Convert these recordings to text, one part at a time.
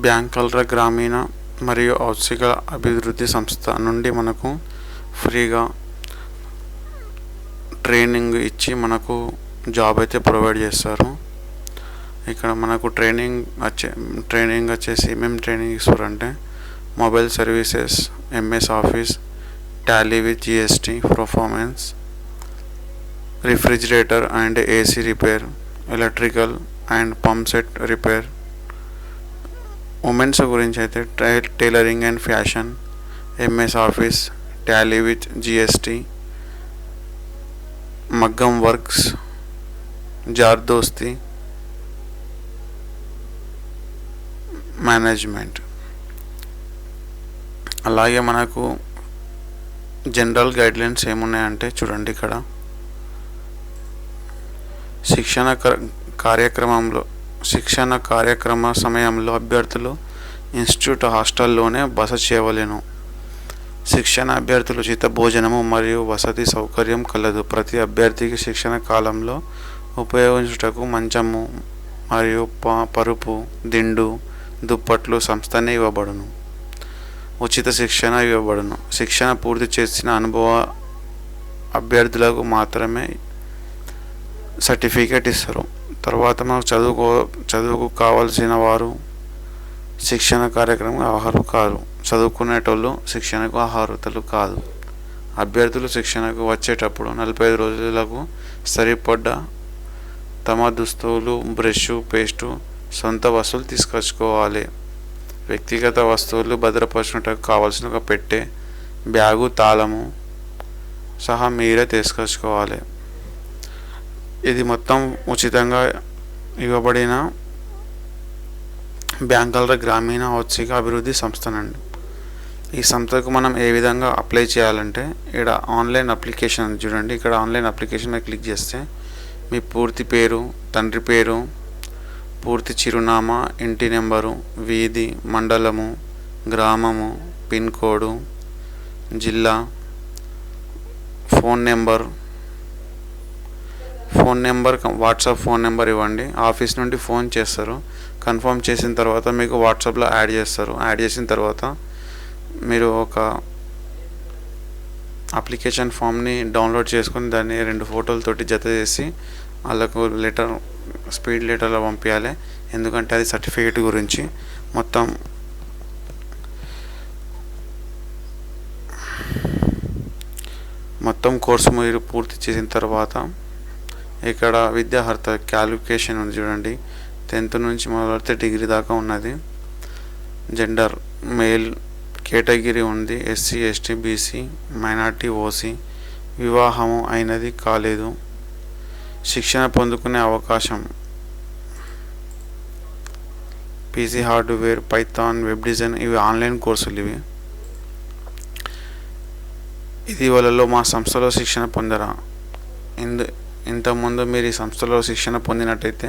బ్యాంకల్ర గ్రామీణ మరియు ఔత్సిక అభివృద్ధి సంస్థ నుండి మనకు ఫ్రీగా ట్రైనింగ్ ఇచ్చి మనకు జాబ్ అయితే ప్రొవైడ్ చేస్తారు. ఇక్కడ మనకు ట్రైనింగ్ వచ్చే ట్రైనింగ్ వచ్చేసి ఏమేమి ట్రైనింగ్ ఇస్తారంటే mobile services MS office Tally with GST performance refrigerator and AC repair electrical and pump set repair women's గురించి అయితే టై- tailoring and fashion MS office Tally with GST మగ్గం వర్క్స్ జార్దోస్తి మేనేజ్మెంట్ అలాగే మనకు general guidelines ఏమున్నాయంటే చూడండి ఇక్కడ. శిక్షణ క- కార్యక్రమంలో శిక్షణ కార్యక్రమ సమయంలో అభ్యర్థులు ఇన్స్టిట్యూట్ హాస్టల్లోనే బస చేయవలెను. శిక్షణ అభ్యర్థులు ఉచిత భోజనము మరియు వసతి సౌకర్యం కలదు. ప్రతి అభ్యర్థికి శిక్షణ కాలంలో ఉపయోగించుటకు మంచము మరియు ప- పరుపు దిండు దుప్పట్లు సంస్థనే ఇవ్వబడును. ఉచిత శిక్షణ ఇవ్వబడును. శిక్షణ పూర్తి చేసిన అనుభవ అభ్యర్థులకు మాత్రమే సర్టిఫికేట్ ఇస్తారు. తర్వాత మనకు చదువుకో చదువుకు కావాల్సిన వారు శిక్షణ కార్యక్రమం ఆహారు కాదు చదువుకునేటోళ్ళు శిక్షణకు ఆహారతలు కాదు. అభ్యర్థులు శిక్షణకు వచ్చేటప్పుడు నలభై ఐదు రోజులకు సరిపడ్డ తమ దుస్తువులు బ్రష్ పేస్టు సొంత వస్తువులు తీసుకొచ్చుకోవాలి. వ్యక్తిగత వస్తువులు భద్రపరచుటకు కావాల్సిన ఒక పెట్టె బ్యాగు తాళము సహా మీరే తీసుకొచ్చుకోవాలి. ఇది మొత్తం ఉచితంగా ఇవ్వబడిన బ్యాంకాల గ్రామీణ ఔత్సిక అభివృద్ధి సంస్థనండి. ఈ సంస్థకు మనం ఏ విధంగా అప్లై చేయాలంటే ఇక్కడ ఆన్లైన్ అప్లికేషన్ చూడండి. ఇక్కడ ఆన్లైన్ అప్లికేషన్ మీద క్లిక్ చేస్తే మీ పూర్తి పేరు తండ్రి పేరు పూర్తి చిరునామా ఇంటి నెంబరు వీధి మండలము గ్రామము పిన్ కోడు జిల్లా phone number phone number WhatsApp phone number ఇవ్వండి. ఆఫీస్ నుండి ఫోన్ చేస్తారు. కన్ఫర్మ్ చేసిన తర్వాత మీకు వాట్సాప్లో యాడ్ చేస్తారు. యాడ్ చేసిన తర్వాత మీరు ఒక అప్లికేషన్ ఫామ్ని డౌన్లోడ్ చేసుకొని దాన్ని రెండు ఫోటోలతోటి జత చేసి వాళ్ళకు లెటర్ స్పీడ్ లెటర్లో పంపించాలి. ఎందుకంటే అది సర్టిఫికేట్ గురించి మొత్తం మొత్తం కోర్సు మీరు పూర్తి చేసిన తర్వాత ఇక్కడ విద్యార్హత క్యాలిఫికేషన్ ఉంది చూడండి. టెన్త్ నుంచి మొదలెడితే డిగ్రీ దాకా ఉన్నది. జెండర్ మేల్ కేటగిరీ ఉంది. SC ST BC minority OC. వివాహము అయినది కాలేదు. శిక్షణ పొందుకునే అవకాశం. PC hardware Python web design ఇవి ఆన్లైన్ కోర్సులు ఇవి. ఇది వాళ్ళలో మా సంస్థలో శిక్షణ పొందరా? ఇందు ఇంతకుముందు మీరు ఈ సంస్థలో శిక్షణ పొందినట్టయితే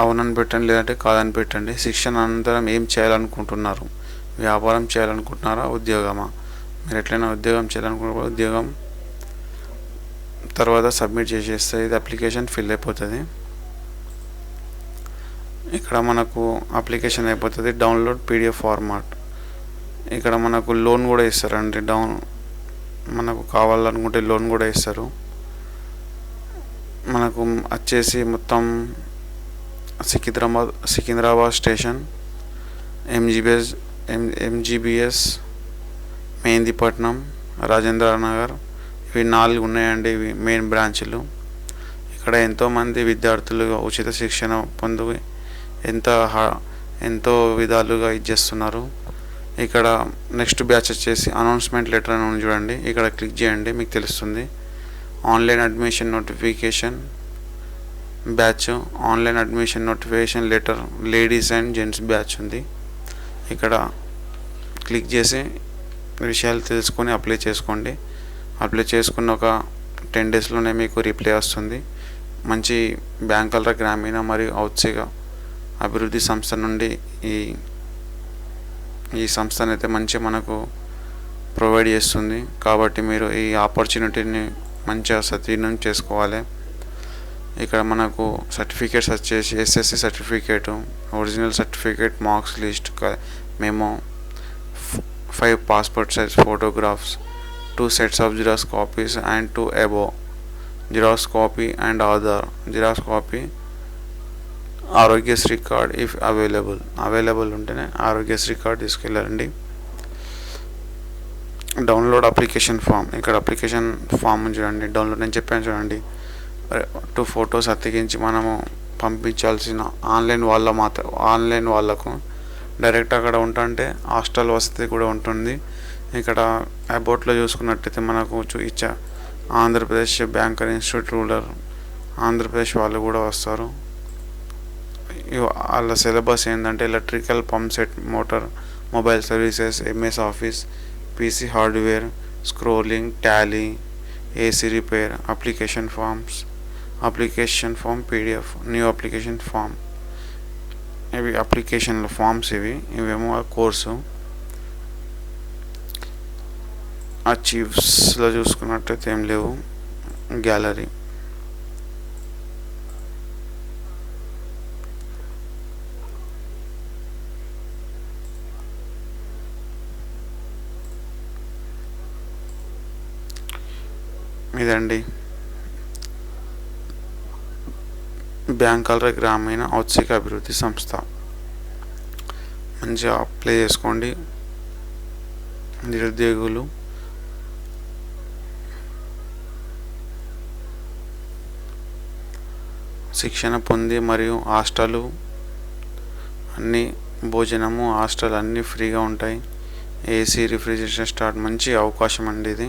అవునని పెట్టండి లేదంటే కాదని పెట్టండి. శిక్షణ అనంతరం ఏం చేయాలనుకుంటున్నారు? వ్యాపారం చేయాలనుకుంటున్నారా? ఉద్యోగమా? మీరు ఎట్లయినా ఉద్యోగం చేయాలనుకుంటున్నా ఉద్యోగం తర్వాత సబ్మిట్ చేసేస్తే ఇది అప్లికేషన్ ఫిల్ అయిపోతుంది. ఇక్కడ మనకు అప్లికేషన్ అయిపోతుంది డౌన్లోడ్ పీడిఎఫ్ ఫార్మాట్. ఇక్కడ మనకు లోన్ కూడా ఇస్తారండి. డౌన్ మనకు కావాలనుకుంటే లోన్ కూడా ఇస్తారు. మనకు వచ్చేసి మొత్తం Secunderabad Secunderabad station MGBS M MGBS Mehdipatnam Rajendra Nagar ఇవి నాలుగు ఉన్నాయండి ఇవి మెయిన్ బ్రాంచ్లు ఇక్కడ ఎంతోమంది విద్యార్థులు ఉచిత శిక్షణ పొందు ఎంత ఎంతో విధాలుగా ఇచ్చేస్తున్నారు ఇక్కడ నెక్స్ట్ బ్యాచ్ వచ్చేసి అనౌన్స్మెంట్ లెటర్ అని చూడండి. ఇక్కడ క్లిక్ చేయండి మీకు తెలుస్తుంది. Online admission notification batch online admission notification letter ladies and gents batch ఉంది. ఇక్కడ క్లిక్ చేసి విషయాలు తెలుసుకొని అప్లై చేసుకోండి. అప్లై చేసుకున్న ఒక టెన్ డేస్లోనే మీకు రిప్లై వస్తుంది. మంచి బ్యాంకుల గ్రామీణ మరియు ఔత్సిక అభివృద్ధి సంస్థ నుండి ఈ ఈ సంస్థనైతే మంచి మనకు ప్రొవైడ్ చేస్తుంది. కాబట్టి మీరు ఈ ఆపర్చునిటీని మంచిగా సద్వినియోగం చేసుకోవాలి. ఇక్కడ మనకు సర్టిఫికేట్స్ వచ్చేసి SSC certificate original certificate marks list మేము five passport size photographs two sets of xerox copies and two above xerox copy and Aadhaar xerox copy Aarogyasri card if available available ఉంటేనే ఆరోగ్యశ్రీ కార్డ్ తీసుకెళ్ళండి download application form. ఇక్కడ application form చూడండి download నేను చెప్పాను చూడండి. Two photos అతికించి మనము పంపించాల్సిన ఆన్లైన్ వాళ్ళ మాత్రం ఆన్లైన్ వాళ్ళకు. డైరెక్ట్ అక్కడ ఉంటుంటే హాస్టల్ వసతి కూడా ఉంటుంది. ఇక్కడ అబౌట్లో చూసుకున్నట్టయితే మనకు చూ- ఇచ్చా Andhra Pradesh banker institute rural Andhra Pradesh వాళ్ళు కూడా వస్తారు. వాళ్ళ సిలబస్ ఏంటంటే electrical pump set motor mobile services MS office PC hardware scrolling Tally AC repair application forms application form PDF new application form ఇవి అప్లికేషన్ల ఫామ్స్ ఇవి. ఇవేమో ఆ కోర్సు అచీవ్స్లో చూసుకున్నట్టయితే ఏం లేవు. గ్యాలరీ. ఇదండి బ్యాంకాల గ్రామీణ ఔత్సిక అభివృద్ధి సంస్థ. మంచిగా అప్లై చేసుకోండి. నిరుద్యోగులు. శిక్షణ పొంది మరియు హాస్టలు అన్నీ భోజనము హాస్టల్ అన్నీ ఫ్రీగా ఉంటాయి. ఏసీ రిఫ్రిజిరేషన్ స్టార్ట్ మంచి అవకాశం అండి ఇది.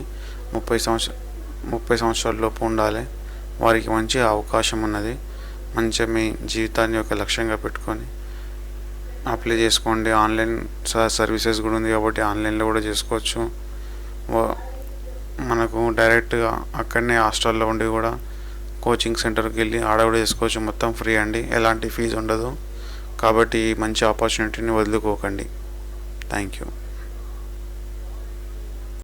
ముప్పై సంవత్సరాలు ముప్పై సంవత్సరాల లోపు ఉండాలి. వారికి మంచి అవకాశం ఉన్నది. మంచిగా మీ జీవితాన్ని ఒక లక్ష్యంగా పెట్టుకొని అప్లై చేసుకోండి. ఆన్లైన్ స- సర్వీసెస్ కూడా ఉంది కాబట్టి ఆన్లైన్లో కూడా చేసుకోవచ్చు. మనకు డైరెక్ట్గా అక్కడనే హాస్టల్లో ఉండి కూడా కోచింగ్ సెంటర్కి వెళ్ళి ఆడ కూడా చేసుకోవచ్చు. మొత్తం ఫ్రీ అండి. ఎలాంటి ఫీజు ఉండదు. కాబట్టి మంచి ఆపర్చునిటీని వదులుకోకండి. Thank you.